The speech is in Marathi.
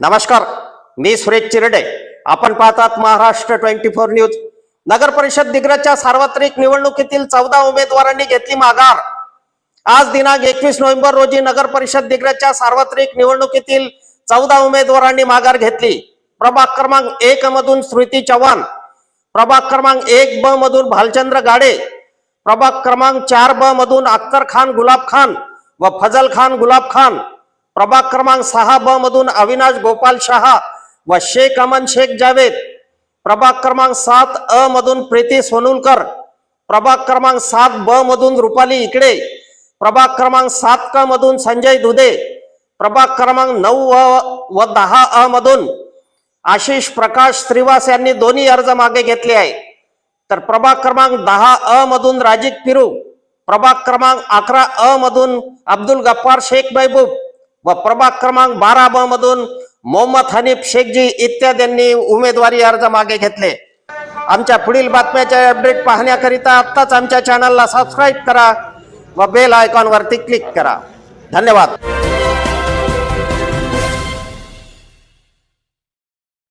नमस्कार मी सुरेश चिरडे. आपण पाहतात महाराष्ट्र ट्वेंटी फोर न्यूज. नगर परिषद दिग्रजच्या सार्वत्रिक निवडणुकीतील चौदा उमेदवारांनी घेतली माघार. आज दिनांक एकवीस नोव्हेंबर रोजी नगर परिषद दिग्रजच्या सार्वत्रिक निवडणुकीतील चौदा उमेदवारांनी माघार घेतली. प्रभाग क्रमांक एक मधून स्मृती चव्हाण. प्रभाग क्रमांक एक ब मधून भालचंद्र गाडे. प्रभाग क्रमांक चार ब मधून अख्तर खान गुलाब खान व फजल खान गुलाब खान. प्रभाग क्रमांक सहा ब मधून अविनाश गोपाल शहा व शेख अमन शेख जावेद. प्रभाग क्रमांक सात अ मधून प्रीती सोनुलकर. प्रभाग क्रमांक सात ब मधून रुपाली इकडे. प्रभाग क्रमांक सात क मधून संजय दुधे प्रभाग क्रमांक नऊ व व दहा अ मधून आशिष प्रकाश श्रीवास यांनी दोन्ही अर्ज मागे घेतले आहे तर प्रभाग क्रमांक दहा अ मधून राजीव पिरू. प्रभाग क्रमांक अकरा अ मधून अब्दुल गफ्फार शेख महबूब. व प्रभाग क्रमांक बारा ब मधून मोहम्मद हनीफ शेखजी इत्यादींनी उमेदवारी अर्ज मागे घेतले. आमच्या पुढील बातम्याचे अपडेट पाहण्याकरिता आत्ताच आमच्या चॅनलला सबस्क्राईब करा व बेल आयकॉनवरती क्लिक करा. धन्यवाद.